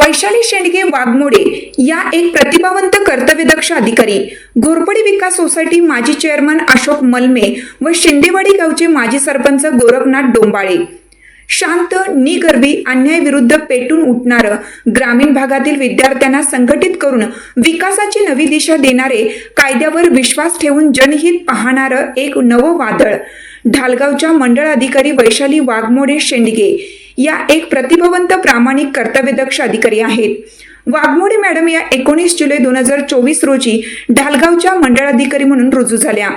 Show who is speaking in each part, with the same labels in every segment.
Speaker 1: वैशाली शेंडगे वाघमोडे या एक प्रतिभावंत कर्तव्यदक्ष अधिकारी. घोरपडी विकास सोसायटी माजी चेअरमन अशोक मलमे व शिंदेवाडी गावचे माजी सरपंच गोरखनाथ डोंबाळे. शांत निगर्भी अन्यायविरुद्ध पेटून उठणारं ग्रामीण भागातील विद्यार्थ्यांना संघटित करून विकासाची नवी दिशा देणारे कायद्यावर विश्वास ठेवून जनहित पाहणारं एक नवं वादळ. ढालगावच्या मंडळ अधिकारी वैशाली वाघमोडे शेंडगे. या एक प्रतिभावंत प्रामाणिक कर्तव्यदक्ष अधिकारी आहेत. वाघमोडे मॅडम या एकोणीस जुलै दोन हजार चोवीस रोजी ढालगावच्या मंडळ अधिकारी म्हणून रुजू झाल्या.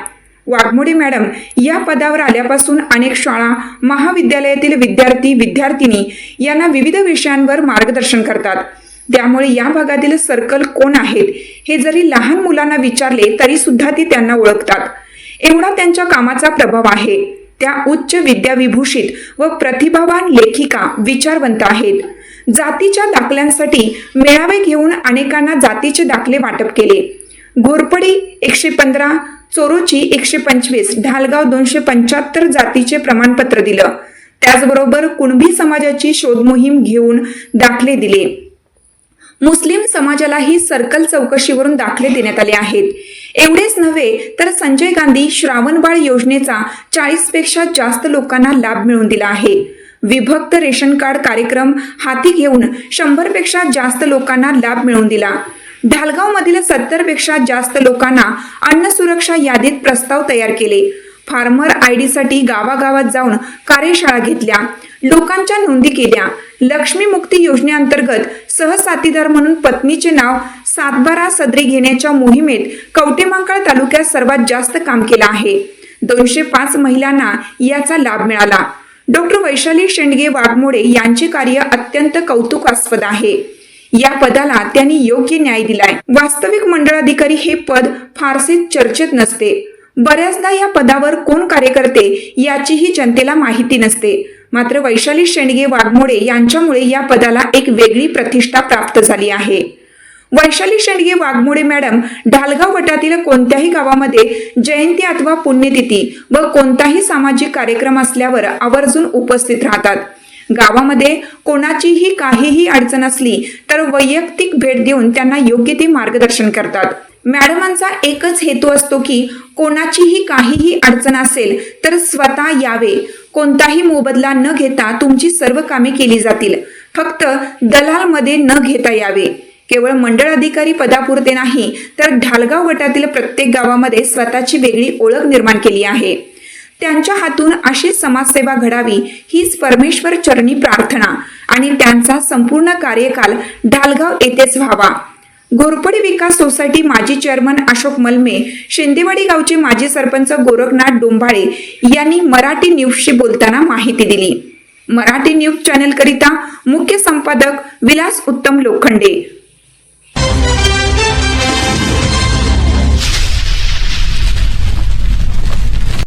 Speaker 1: वाघमोडे मॅडम या पदावर आल्यापासून अनेक शाळा महाविद्यालयातील विद्यार्थी विद्यार्थिनी यांना विविध विषयांवर मार्गदर्शन करतात. त्यामुळे या भागातील सर्कल कोण आहेत हे जरी लहान मुलांना विचारले तरी सुद्धा ती त्यांना ओळखतात. एवढा त्यांच्या कामाचा प्रभाव आहे. त्या उच्च विद्याविभूषित व प्रतिभावान लेखिका विचारवंत आहेत. जातीच्या दाखल्यांसाठी मेळावे घेऊन अनेकांना जातीचे दाखले वाटप केले. घोरपडी एकशे पंधरा चोरोची एकशे पंचवीस ढालगाव दोनशे पंच्याहत्तर जातीचे प्रमाणपत्र दिलं. त्याचबरोबर कुणबी समाजाची शोध मोहीम घेऊन दाखले दिले. मुस्लिम समाजालाही सर्कल चौकशीवरून दाखले देण्यात आले आहेत. एवढेच नव्हे तर संजय गांधी श्रावणबाळ योजनेचा चाळीसपेक्षा जास्त लोकांना लाभ मिळवून दिला आहे. विभक्त रेशन कार्ड कार्यक्रम हाती घेऊन शंभरपेक्षा जास्त लोकांना लाभ मिळवून दिला. ढालगाव मधील सत्तरपेक्षा जास्त लोकांना अन्न सुरक्षा यादीत प्रस्ताव तयार केले. फार्मर आयसाठी गावागावात जाऊन कार्यशाळा घेतल्या. लोकांच्या नोंदी केल्या. लक्ष्मी मुक्ती योजनेअंतर्गत सहसाथीदार म्हणून पत्नीचे नाव सातबारा सदरी घेण्याच्या मोहिमेत कवटेमांकाळ तालुक्यात सर्वात जास्त काम केलं आहे. दोनशे पाच महिलांना याचा लाभ मिळाला. डॉक्टर वैशाली शेंडगे वाघमोडे यांचे कार्य अत्यंत कौतुकास्पद आहे. या पदाला त्यांनी योग्य न्याय दिलाय. वास्तविक मंडळाधिकारी हे पद फारसे चर्चेत नसते. बऱ्याचदा या पदावर कोण कार्य करते याचीही जनतेला माहिती नसते. मात्र वैशाली शेंडगे वाघमोडे यांच्यामुळे या पदाला एक वेगळी प्रतिष्ठा प्राप्त झाली आहे. वैशाली शेंडगे वाघमोडे मॅडम ढालगाव गटातील कोणत्याही गावामध्ये जयंती अथवा पुण्यतिथी व कोणताही सामाजिक कार्यक्रम असल्यावर आवर्जून उपस्थित राहतात. गावामध्ये कोणाचीही काहीही अडचण असली तर वैयक्तिक भेट देऊन त्यांना योग्य ते मार्गदर्शन करतात. मॅडमांचा एकच हेतू असतो की कोणाचीही काहीही अडचण असेल तर स्वतः यावे. कोणताही मोबदला न घेता तुमची सर्व कामे केली जातील. फक्त दलालमध्ये न घेता यावे. केवळ मंडळ अधिकारी पदापुरते नाही तर ढालगाव गटातील प्रत्येक गावामध्ये स्वतःची वेगळी ओळख निर्माण केली आहे. त्यांच्या हातून अशी समाजसेवा घडावी हीच परमेश्वर चरणी प्रार्थना आणि त्यांचा संपूर्ण कार्यकाल ढालगाव येथेच व्हावा. घोरपडी विकास सोसायटी माजी चेअरमन अशोक मलमे शिंदेवाडी गावचे माजी सरपंच गोरखनाथ डोंभाळे यांनी मराठी न्यूजशी बोलताना माहिती दिली. मराठी न्यूज चॅनल करिता मुख्य संपादक विलास उत्तम लोखंडे